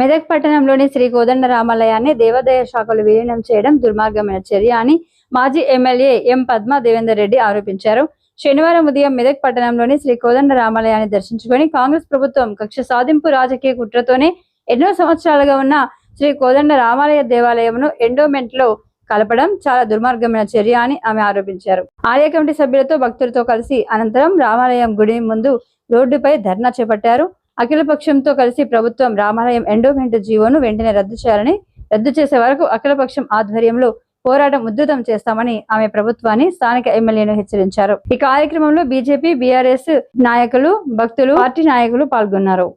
మెదక్ పట్టణంలోని శ్రీ కోదండ రామాలయాన్ని దేవాదాయ శాఖలు విలీనం చేయడం దుర్మార్గమైన చర్య అని మాజీ ఎమ్మెల్యే ఎం పద్మా దేవేందర్ రెడ్డి ఆరోపించారు. శనివారం ఉదయం మెదక్ పట్టణంలోని శ్రీ కోదండ రామాలయాన్ని దర్శించుకొని కాంగ్రెస్ ప్రభుత్వం కక్ష సాధింపు రాజకీయ కుట్రతోనే ఎన్నో సంవత్సరాలుగా ఉన్న శ్రీ కోదండ రామాలయ దేవాలయమును ఎండోమెంట్లో కలపడం చాలా దుర్మార్గమైన చర్య అని ఆమె ఆరోపించారు. ఆలయ కమిటీ సభ్యులతో భక్తులతో కలిసి అనంతరం రామాలయం గుడి ముందు రోడ్డుపై ధర్నా చేపట్టారు. అఖిలపక్షంతో కలిసి ప్రభుత్వం రామాలయం ఎండోమెంట్ జీవోను వెంటనే రద్దు చేయాలని రద్దు చేసే వరకు అఖిలపక్షం ఆధ్వర్యంలో పోరాటం ఉధృతం చేస్తామని ఆమె ప్రభుత్వాన్ని స్థానిక ఎమ్మెల్యేను హెచ్చరించారు. ఈ కార్యక్రమంలో బీజేపీ బీఆర్ఎస్ నాయకులు భక్తులు పార్టీ నాయకులు పాల్గొన్నారు.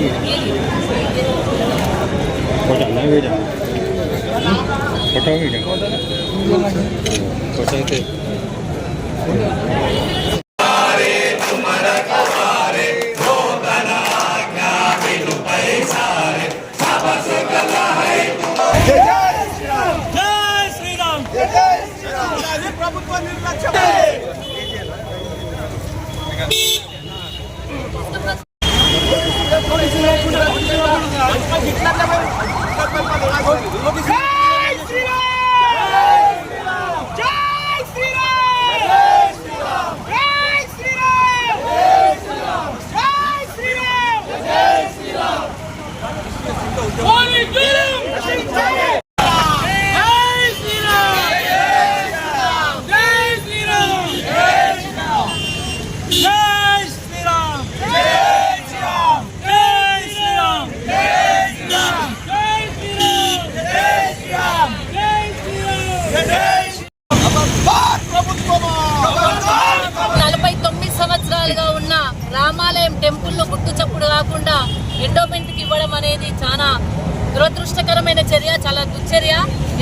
chị. Có chẳng nói bây giờ có chơi gì được có chơi thì Look at నలభై తొమ్మిది సంవత్సరాలుగా ఉన్న రామాలయం టెంపుల్లో గుట్టు చప్పుడు కాకుండా ఎండోమెంట్కి ఇవ్వడం అనేది చాలా దురదృష్టకరమైన చర్య చాలా దుశ్చర్య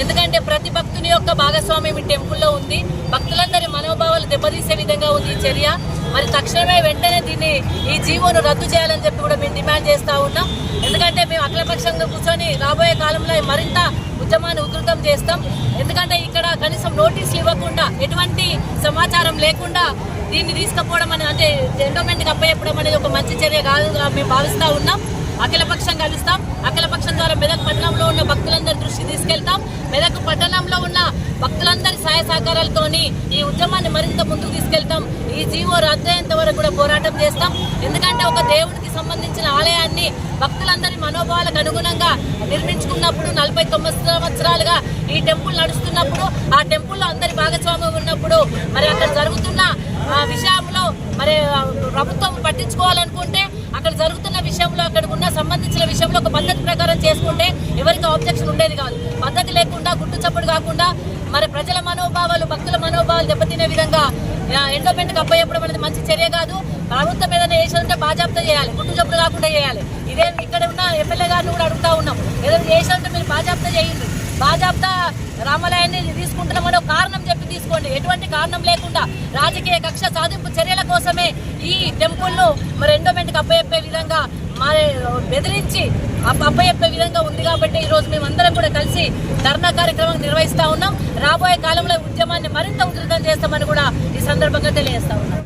ఎందుకంటే ప్రతి భక్తుని యొక్క భాగస్వామ్యం ఈ టెంపుల్లో ఉంది. భక్తులందరి మనోభావాలు దెబ్బతీసే విధంగా ఉంది ఈ చర్య. మరి తక్షణమే వెంటనే దీన్ని ఈ జీవోను రద్దు చేయాలని చెప్పి కూడా మేము డిమాండ్ చేస్తూ ఉన్నాం. ఎందుకంటే మేము అఖిలపక్షంగా కూర్చొని రాబోయే కాలంలో మరింత ఉద్యమాన్ని ఉధృతం చేస్తాం. ఎందుకంటే ఇక్కడ కనీసం నోటీసులు ఇవ్వకుండా ఎటువంటి సమాచారం లేకుండా దీన్ని తీసుకుపోవడం అనేది అంటే ఎండోమెంట్కి అప్పచెప్పడం అనేది ఒక మంచి చర్య కాదు మేము భావిస్తూ ఉన్నాం. అఖిలపక్షం కలుస్తాం. అఖిలపక్షం ద్వారా మెదక్ పట్టణంలో ఉన్న భక్తులందరి దృష్టి తీసుకెళ్తాం. మెదక్ పట్టణం సహాయ సహకారాలతోని ఈ ఉద్యమాన్ని మరింత ముందుకు తీసుకెళ్తాం. ఈ జీవో రద్దయ్యేంత వరకు కూడా పోరాటం చేస్తాం. ఎందుకంటే ఒక దేవుడికి సంబంధించిన ఆలయాన్ని భక్తులందరి మనోభావాలకు అనుగుణంగా నిర్మించుకున్నప్పుడు నలభై తొమ్మిది సంవత్సరాలుగా ఈ టెంపుల్ నడుస్తున్నప్పుడు ఆ టెంపుల్లో అందరి భాగస్వామ్యం ఉన్నప్పుడు మరి అక్కడ జరుగుతున్న విషయంలో మరి ప్రభుత్వం పట్టించుకోవాలనుకుంటే అక్కడ జరుగుతున్న విషయంలో అక్కడ ఉన్న సంబంధించిన విషయంలో ఒక పద్ధతి ప్రకారం చేసుకుంటే ఎవరికి ఆబ్జెక్షన్ ఉండేది కాదు. పద్ధతి లేకుండా గుట్టు చప్పుడు కాకుండా మరి ప్రజల మనోభావాలు భక్తుల మనోభావాలు దెబ్బతినే విధంగా ఎండోమెంట్కి అప్పయ్యప్పుడు అనేది మంచి చర్య కాదు. ప్రభుత్వం ఏదైనా చేసేదంటే బాజాప్తా చేయాలి. గుట్టు జబ్బులు కాకుండా చేయాలి. ఇదే ఇక్కడ ఉన్న ఎమ్మెల్యే గారిని కూడా అడుగుతా ఉన్నాం. ఏదైనా చేసేదంటే మీరు బాజాప్తా చేయండి. బాజాప్తా రామాలయాన్ని తీసుకుంటున్నామని ఒక కారణం చెప్పి తీసుకోండి. ఎటువంటి కారణం లేకుండా రాజకీయ కక్ష సాధింపు చర్యల కోసమే ఈ టెంపుల్ను మరి ఎండోమెంట్కి అప్పయప్పే విధంగా మరి బెదిరించి అప్పయప్పే విధంగా ఉంది కాబట్టి ఈ రోజు చేసి ధర్నా కార్యక్రమం నిర్వహిస్తా ఉన్నాం. రాబోయే కాలంలో ఉద్యమాన్ని మరింత ఉధృతం చేస్తామని కూడా ఈ సందర్భంగా తెలియజేస్తా ఉన్నాం.